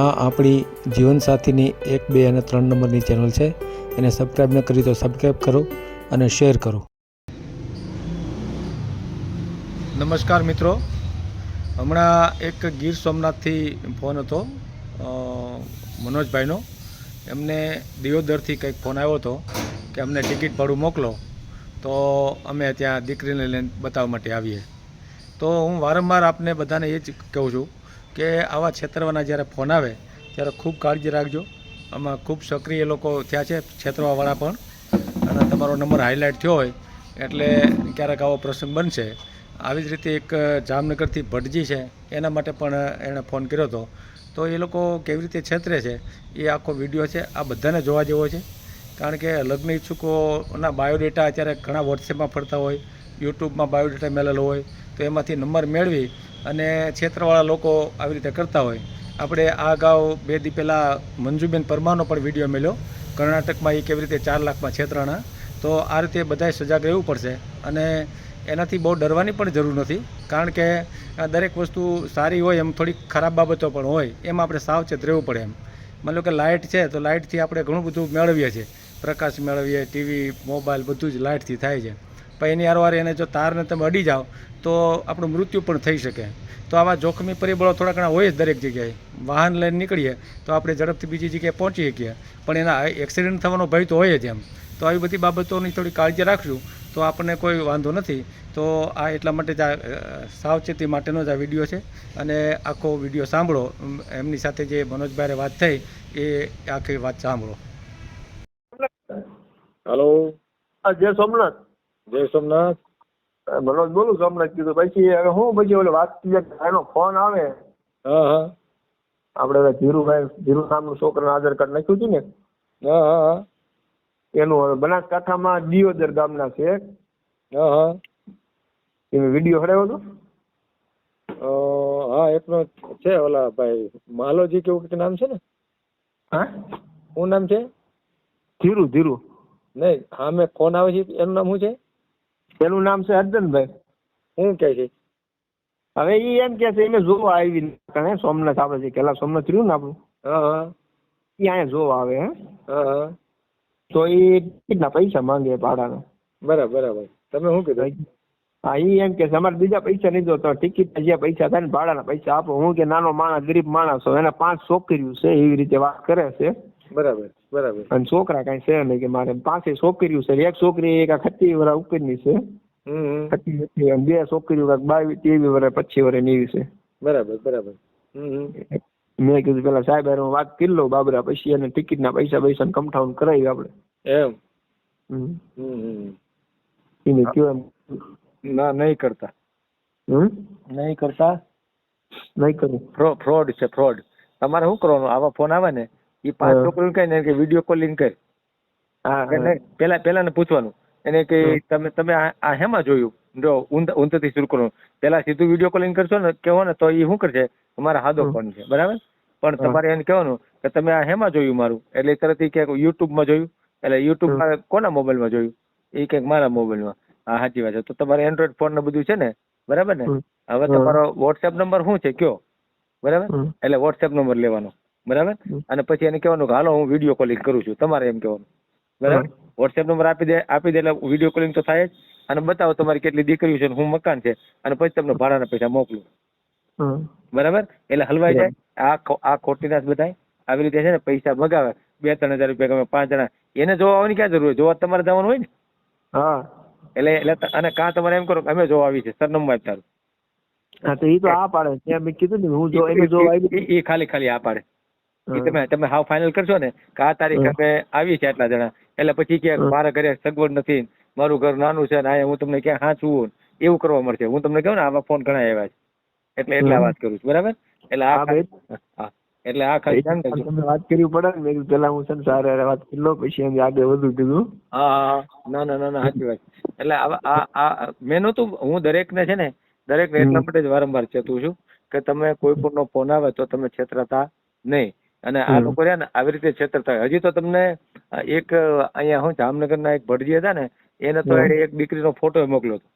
આ આપણી જીવનસાથીની એક, બે અને ત્રણ નંબરની ચેનલ છે. એને સબસ્ક્રાઈબ ન કરી તો સબસ્ક્રાઈબ કરો અને શેર કરો. નમસ્કાર મિત્રો. હમણાં એક ગીર સોમનાથથી ફોન હતો મનોજભાઈનો. એમને દિયોદરથી કંઈક ફોન આવ્યો હતો કે અમને ટિકિટ ભાડું મોકલો, તો અમે ત્યાં દીકરીને લઈને બતાવવા માટે આવીએ. તો હું વારંવાર આપને બધાને એ જ કહું છું કે આવા છેતરવાના જ્યારે ફોન આવે, ત્યારે ખૂબ કાળજી રાખજો. આમાં ખૂબ સક્રિય લોકો થયા છે, છેતરવાવાળા પણ. અને તમારો નંબર હાઇલાઇટ થયો હોય, એટલે ક્યારેક આવો પ્રસંગ બનશે. આવી જ રીતે એક જામનગરથી ભટજી છે, એના માટે પણ એણે ફોન કર્યો હતો. તો એ લોકો કેવી રીતે છેતરે છે, એ આખો વીડિયો છે, આ બધાને જોવા જેવો છે. કારણ કે લગ્ન ઈચ્છુકોના બાયોડેટા અત્યારે ઘણા વોટ્સએપમાં ફરતા હોય, યુટ્યુબમાં બાયોડેટા મેળેલો હોય, તો એમાંથી નંબર મેળવી અને છેતરવાળા લોકો આવી રીતે કરતા હોય. આપણે આ અગાઉ બે દી પહેલાં મંજુબેન પરમારનો પણ વીડિયો મળ્યો કર્ણાટકમાં એ કેવી રીતે ચાર લાખમાં છેતરાણા. તો આ રીતે બધાએ સજાગ રહેવું પડશે. અને એનાથી બહુ ડરવાની પણ જરૂર નથી. કારણ કે દરેક વસ્તુ સારી હોય એમ થોડીક ખરાબ બાબતો પણ હોય, એમ આપણે સાવચેત રહેવું પડે એમ. માની લો કે લાઇટ છે, તો લાઇટથી આપણે ઘણું બધું મેળવીએ છીએ. પ્રકાશ મેળવીએ, ટીવી, મોબાઈલ બધું જ લાઇટથી થાય છે. પણ એની હારવાર એને જો તારને તમે અડી જાઓ તો આપણું મૃત્યુ પણ થઈ શકે. તો આવા જોખમી પરિબળો થોડા ઘણા હોય જ દરેક જગ્યાએ. વાહન લઈને નીકળીએ તો આપણે ઝડપથી બીજી જગ્યાએ પહોંચી શકીએ. પણ એના એક્સિડન્ટ થવાનો ભય તો હોય જ એમ. તો આવી બધી બાબતોની થોડી કાળજી રાખશું તો આપણને કોઈ વાંધો નથી. તો આ એટલા માટે જ આ સાવચેતી માટેનો જ આ વીડિયો છે. અને આખો વીડિયો સાંભળો. એમની સાથે જે મનોજભાઈ વાત થઈ એ આખી વાત સાંભળો. હલો જય સોમનાથ. જય સોમનાથ. મનોજ બોલું સોમનાથ કીધું. પછી હવે હું પછી ઓલે વાત એનો ફોન આવે. હા હા. આપણે ધીરુભાઈ ધીરુ નામનું છોકરાનું આધાર કાર્ડ નાખ્યું હતું ને? હા હા એનું હવે બનાસકાંઠામાં દિયોદર ગામના છે. હા હા. એનો વીડિયો હડાવ્યો હતો? હા એકનો છે ઓલા ભાઈ માલોજી કેવું કે નામ છે ને? હા? શું નામ છે? ધીરુ ધીરુ. નહીં હા મેં ફોન આવે છે એનું નામ શું છે? એનું નામ છે અર્જનભાઈ. શું કહે છે? હવે એ એમ કે છે એને જોવા આવી કણે સોમનાથ આપણે જે પેલા સોમનાથ રહ્યું ને આપણું? હા હા. એ અહીંયા જોવા આવે હે? હા હા. તો એ કેટલા પૈસા માંગે ભાડાના. બરાબર બરાબર. તમે શું કીધું? હા એ એમ કે છે અમારે બીજા પૈસા નહીં જોતા ટિકિટ જે પૈસા થાય ને ભાડાના પૈસા આપો. હું કે નાનો માણસ ગરીબ માણસ એને એના પાંચ છોકરીઓ છે એવી રીતે વાત કરે છે. બરાબર બરાબર. અને છોકરા કઈ છે નહીં કે મારે પાંચે છોકરીઓ છે. એક છોકરી એક ખત્તી વર્ષ ઉપરની છે. હમ હમ. ખત્તી બે છોકરીઓ કાંક બાવીસ ત્રેવીસ વર્ષ પચીસ વર્ષની એવી છે. બરાબર બરાબર. હમ હમ. મેં કીધું પેલા સાહેબ હારે હું વાત કરી લઉં બાબરા પછી એને ટિકિટના પૈસા પૈસા કમઠાઉન કરાવી આપણે. એમ? હમ. હમ. એને કયો એમ? ના નહીં કરતા. હમ? નહીં કરતા? નહીં કરું. ફ્રોડ છે ફ્રોડ. તમારે શું કરવાનું? આવા ફોન આવે ને? એ પાંચ હા. છોકરીને કહે ને કે વીડિયો કોલિંગ કર. હા પેલા પેલા ને પૂછવાનું. એને કે તમે તમે આ હેમાં જોયું? જો ઊંધથી શરૂ કરવાનું પેલા સીધું વીડિયો કોલિંગ કરશો ને કેવો ને તો એ શું કરશે? અમારા હાદો ફોન છે? બરાબર? પણ તમારે એને કહેવાનું કે તમે આ હેમાં જોયું મારું? એટલે તરત ઈ કે યુટ્યુબમાં જોયું. એટલે યુટ્યુબમાં કોના મોબાઈલમાં જોયું? એ કંઈક મારા મોબાઈલમાં. હા સાચી વાત છે. તો તમારે એન્ડ્રોઈડ ફોન ને બધું છે ને બરાબર ને? હવે તમારો વોટ્સએપ નંબર શું છે? કયો. બરાબર? એટલે વોટ્સએપ નંબર લેવાનો. બરાબર? અને પછી એને કહેવાનું કે હાલો હું વીડિયો કોલિંગ કરું છું. તમારે એમ કહેવાનું. બરાબર? વોટ્સએપ નંબર આપી દે આપી દે એટલે વીડિયો કોલિંગ તો થાય જ. અને બતાવો તમારી કેટલી દીકરીઓ છે હું મકાન છે. અને પછી તમને ભાડાના પૈસા મોકલું. બરાબર? એટલે હલવાઈ જાય. આ આ ખોટી નાશ બધાય આવી રીતે છે ને પૈસા મગાવે બે ત્રણ હજાર રૂપિયા ગમે પાંચ જણા. એને જોવા આવવાની ક્યાં જરૂર હોય? જોવા તમારે જવાનું હોય ને? હા. એટલે એટલે અને કા તમારે એમ કરો અમે જોવા આવી છે સરનામું આપ તારું. હા તો એ તો આ પાડે. મેં કીધું ને હું જો એને જોવા આવી ઈ ખાલી ખાલી આ પાડે. ઈ તમે તમે હાવ ફાઇનલ કરશો ને કે આ તારીખ. અમે આવી છે આટલા જણા. એટલે પછી કે મારા ઘરે સગવડ નથી મારું ઘર નાનું છે ને અહીંયા હું તમને ક્યાં હાચું એવું કરવા મળશે. હું તમને કહું ને આવા ફોન ઘણા આવ્યા છે. એટલે એટલા વાત કરું છું બરાબર? એટલે આ એટલે આ ખાલી ધ્યાન રાખજો તમે વાત કરવી પડે ને મેં પેલા હું છે ને સારા વાત કરી લો પછી એમ આગળ વધુ કીધું. હા હા ના ના ના ના સાચી વાત. એટલે આ આ મેં નહોતું હું દરેકને છે ને દરેકને એટલા માટે જ વારંવાર ચેતું છું કે તમે કોઈ પણ નો ફોન આવે તો તમે છેતરાતા નહીં. અને આ. લોકો રહ્યા ને આવી રીતે છેતરતા. હજી તો તમને એક અહીંયા હું જામનગરના એક ભટજી હતા ને એને તો એને એક દીકરીનો ફોટો મોકલ્યો હતો.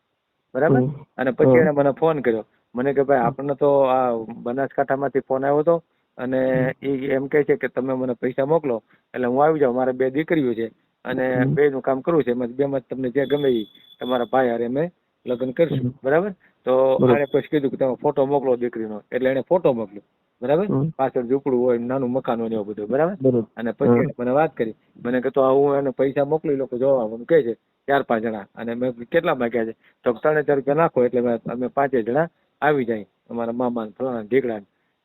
બરાબર? અને પછી એને મને ફોન કર્યો. મને કે ભાઈ આપણને તો આ બનાસકાંઠામાંથી ફોન આવ્યો હતો અને એ એમ કહે છે કે તમે મને પૈસા મોકલો એટલે હું આવી જાઉં. મારે બે દીકરીઓ છે અને બે નું કામ કરવું છે. એમાં બેમાં તમને જે ગમે એ તમારા ભાઈ હારે અમે લગ્ન કરશું. બરાબર? તો બરોબર. પછી કીધું કે તમે ફોટો મોકલો દીકરીનો. એટલે એને ફોટો મોકલ્યો. બરાબર? પાછળ ઝૂંપડું હોય નાનું મકાન હોય એવું બધું. બરાબર? અને પછી મને વાત કરી. મને કે તો હું એને પૈસા મોકલી લોકો જોવા આવવાનું કહે છે ચાર પાંચ જણા. અને મેં કેટલા માગ્યા છે? તો ત્રણ હજાર રૂપિયા નાખો એટલે અમે પાંચે જણા આવી જાય. અમારા મામા ફલાણા ઢીકડા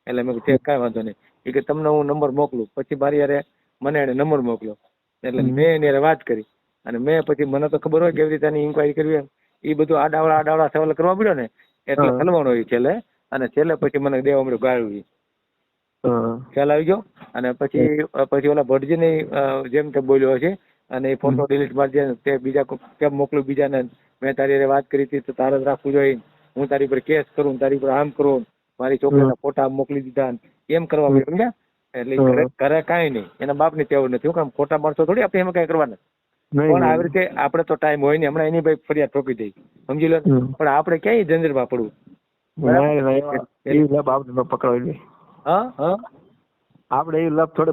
એટલે મેં કઈ કાંઈ વાંધો નહીં. કે તમને હું નંબર મોકલું. પછી મારી યારે મને એને નંબર મોકલ્યો. એટલે મેં એની વાત કરી. અને મેં પછી મને તો ખબર હોય કેવી રીતે એની ઇન્કવાયરી કરવી એમ. એ બધું આડાવડા આડાવડા સવાલ કરવા મળ્યો ને એટલે. હલવાનો એ છેલ્લે. અને છેલ્લે પછી મને દેવા મળ્યો ગાળવી. ખ્યાલ આવી ગયો? અને પછી પછી ઓલા ભટજી ને જેમ તે બોલ્યો છે અને એ ફોટો ડિલીટ મારજે તે બીજા કેમ મોકલું બીજાને? મેં તારી વાત કરી હતી તો તારે જ રાખવું જોઈએ. હું તારી પર કેસ કરું તારી પર આમ કરું. મારી છોકરીના ફોટા મોકલી દીધા. એમ કરવા. સમજ્યા? એટલે ઘરે ઘરે કાંઈ નહીં. એના બાપની ટેવ નથી. હું કામ ખોટા માણસો થોડી આપણે એમાં કાંઈ કરવાના? પણ આવી રીતે આપણે તો ટાઈમ હોય ને હમણાં એની ભાઈ ફરિયાદ ઠોકી દઈ. સમજી લો પણ આપણે ક્યાંય જંજીરમાં પડવું? નહીં, નહીં, એવા- એવી લપ આપણે ન હા હા. આપણે એવી લપ થોડી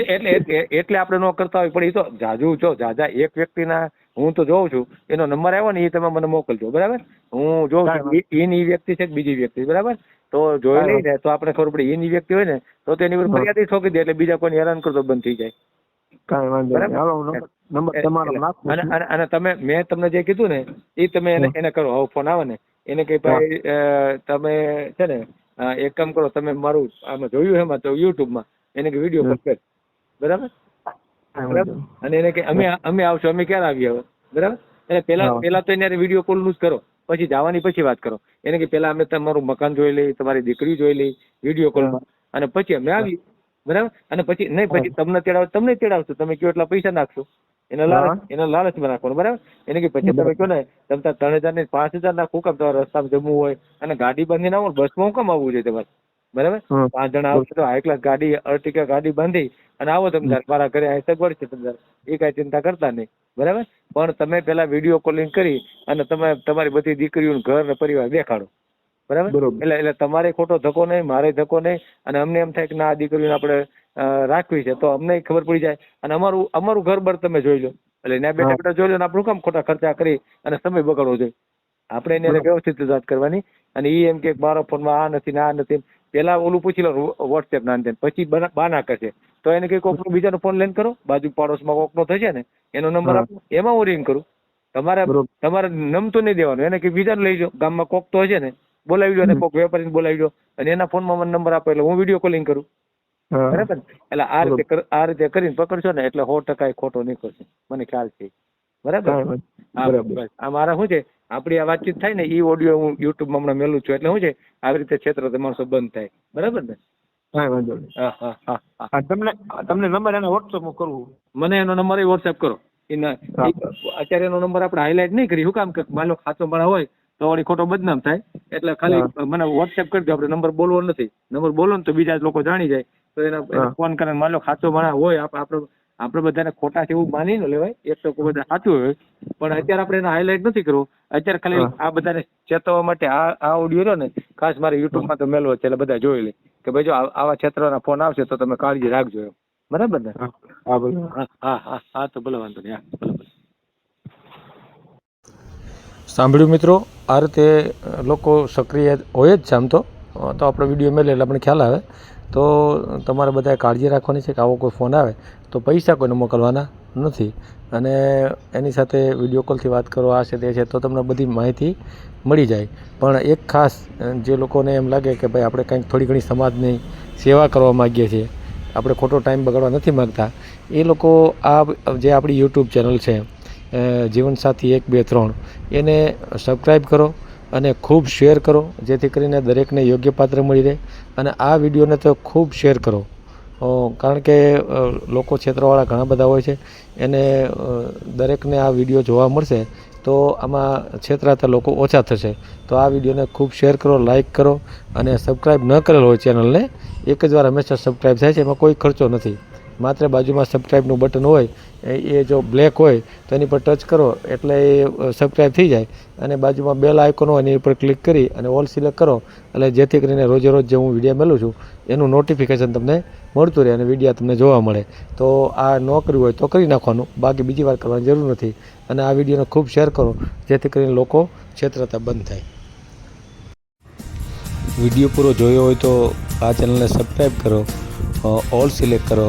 એટલે એટલે- એટલે આપણે ન કરતા હોય. પણ એ તો જાજુ જો જાજા એક વ્યક્તિના હું તો જોઉં છું. એનો નંબર આવ્યો ને એ તમે મને મોકલજો. બરાબર? હું જોઉં છું. એની વ્યક્તિ છે બીજી વ્યક્તિ. બરાબર? તો જોઈ કાંઈ લઈને તો આપણે ખબર પડે એની વ્યક્તિ હોય ને તો તેની પર ફરિયાદ ઠોકી દે. એટલે બીજા કોઈને હેરાન કરતો બંધ થઈ જાય. કાંઈ વાંધો નહીં. હાલો નંબર તમારો નાખો અને અને તમે મેં તમને જે કીધું ને એ તમે એને એને કરો. હવે ફોન આવે ને એને કઈ ભાઈ તમે છે ને એક કામ કરો તમે મારું આમાં જોયું એમાં તો યુટ્યુબમાં એને કે વીડિયો પર કર. બરાબર? બરાબર? અને એને કે અમે અમે આવશું. અમે ક્યારે આવીએ હવે? બરાબર? એટલે પેલા. પેલા તો એને વીડિયો કોલનું જ કરો. પછી જવાની પછી વાત કરો. એને કે પેલા અમે તમારું મકાન જોઈ લઈ તમારી દીકરી જોઈ લઈ વીડિયો કોલમાં. અને પછી અમે આવી બરાબર? અને પછી નહીં પછી તમને તેડાવ તમને તેડાવશું. તમે કયો એટલા પૈસા નાખશો? એના લાલચ. એના લાલચમાં નાખવાનું બરાબર? એને કે પછી તમે કહો ને તમે ત્રણ હજાર ને પાંચ હજાર નાખું કામ તમારે રસ્તામાં જમવું હોય અને ગાડી બાંધીને આવો બસમાં હું કામ આવવું જોઈએ તમારે? બરાબર? પાંચ જણા આવશે તો હાઈ ક્લાસ ગાડી અર્ટિકા ગાડી બાંધી અને આવો તમે તાર મારા ઘરે અહીં સગવડ છે તમે એ કાંઈ ચિંતા કરતા નહીં. બરાબર? પણ તમે પેલા વીડિયો કોલિંગ કરી અને તમે તમારી બધી દીકરીઓનું ઘર ને પરિવાર દેખાડો. બરાબર? એટલે એટલે તમારે ખોટો ધક્કો નહીં મારે ધક્કો નહીં અને અમને એમ થાય કે ના આ દીકરીને આપણે રાખવી છે તો અમને ખબર પડી જાય. અને અમારું અમારું ઘર બર તમે જોઈ લો. એટલે બેઠા હા. બેઠા જોઈ લો ને આપણું કામ ખોટા ખર્ચા કરી અને સમય બગાડવો જોઈએ. આપણે એને વ્યવસ્થિત વાત કરવાની. અને એ એમ કે મારા ફોનમાં આ નથી ને આ નથી પેલા ઓલું પૂછી લો વોટ્સએપ ના અંતે પછી બના- બાના કરશે તો એને કઈ કોકનો બીજાનો ફોન લઈને કરો. બાજુ પાડોશમાં કોકનો થશે ને એનો નંબર આપો. એમાં હું રિંગ કરું. તમારે તમારે નમતું નહીં દેવાનું. એને કે બીજાને લઈ જાઓ. ગામમાં કોક તો હશે ને બોલાવી દો અને કોઈક વેપારીને બોલાવી દો અને એના ફોનમાં મને નંબર આપો એટલે હું વીડિયો કોલિંગ કરું. બરાબર એટલે આ રીતે આ રીતે કરીને પકડશો ને એટલે સો ટકા ખોટો નીકળશે. મને ખ્યાલ છે. બરાબર. આ મારા શું છે? આપણી આ વાતચીત થાય ને એ ઓડિયો હું યુટ્યુબમાં હમણાં મેલું છું. એટલે શું છે? આવી રીતે ક્ષેત્ર માણસો બંધ થાય. બરાબર ને? કાંઈ વાંધો નહીં. તમને તમને નંબર એને વોટ્સઅપ કરવું મને એનો નંબર વોટ્સએપ કરો. અત્યારે એનો નંબર આપણે હાઇલાઇટ નહીં કરી. શું કામ કે માનો ખાતો મારા હોય તો વળી ખોટો બદનામ થાય? એટલે ખાલી મને વોટ્સએપ કરી દો આપણે નંબર બોલવો નથી. નંબર બોલો ને તો બીજા લોકો જાણી જાય. તો એના. ફોન કરીને માલો ખાતો મારા હોય આપ- આપણે આપણે બધાને ખોટા છે એવું માની ન લેવાય. એક તો બધા સાચું હોય. પણ અત્યારે આપણે એને હાઇલાઇટ નથી કરવું અત્યારે ખાલી. આ બધાને ચેતવવા માટે આ આ ઓડિયો રહ્યો ને ખાસ મારે યુટ્યુબમાં તો મેળવો છે એટલે બધા જોઈ લે. કે ભાઈ જો આવા ક્ષેત્રના ફોન આવશે તો તમે કાળજી રાખજો એમ. બરાબર ને? હા હા હા તો ભલે વાંધો નહીં હા ભલે ભલે. સાંભળ્યું મિત્રો, આ રીતે લોકો સક્રિય હોય જ છે આમ તો. તો આપણો વીડિયો મેળે એટલે આપણને ખ્યાલ આવે. તો તમારે બધાએ કાળજી રાખવાની છે કે આવો કોઈ ફોન આવે, તો પૈસા કોઈને મોકલવાના નથી. અને એની સાથે વીડિયો કોલથી વાત કરો, આ છે તે છે, તો તમને બધી માહિતી મળી જાય. પણ એક ખાસ જે લોકોને એમ લાગે કે ભાઈ આપણે કંઈક થોડી ઘણી સમાજની સેવા કરવા માગીએ છીએ, આપણે ખોટો ટાઈમ બગાડવા નથી માગતા, એ લોકો આ જે આપણી યુટ્યુબ ચેનલ છે જીવનસાથી એક, બે, ત્રણ. એને સબસ્ક્રાઈબ કરો અને ખૂબ શેર કરો, જેથી કરીને દરેકને યોગ્ય પાત્ર મળી રહે. અને આ વિડીયોને તો ખૂબ શેર કરો. કારણ કે લોકો ક્ષેત્રવાળા ઘણા બધા હોય છે. એને દરેકને આ વીડિયો જોવા મળશે તો આમાં છેતરાતા લોકો ઓછા થશે. તો આ વિડીયોને ખૂબ શેર કરો લાઇક કરો અને સબસ્ક્રાઈબ ન કરેલ હોય ચેનલને, એક જ વાર હંમેશા સબસ્ક્રાઈબ થાય છે. એમાં કોઈ ખર્ચો નથી. માત્ર બાજુમાં સબસ્ક્રાઈબનું બટન હોય, એ જો બ્લેક હોય, તો એની પર ટચ કરો, એટલે એ સબસ્ક્રાઈબ થઈ જાય. અને બાજુમાં બેલ આઇકોન હોય, એની ઉપર ક્લિક કરી અને ઓલ સિલેક્ટ કરો. એટલે જેથી કરીને રોજે રોજ જે હું વીડિયો મેલું છું, એનું નોટિફિકેશન તમને મળતું રહે અને વિડીયા તમને જોવા મળે. તો આ ન કર્યું હોય તો કરી નાખવાનું, બાકી બીજી વાર કરવાની જરૂર નથી. અને આ વિડીયોને ખૂબ શેર કરો, જેથી કરીને લોકો છેતરતા બંધ થાય. વીડિયો પૂરો જોયો હોય તો આ ચેનલને સબસ્ક્રાઈબ કરો ઓલ સિલેક્ટ કરો.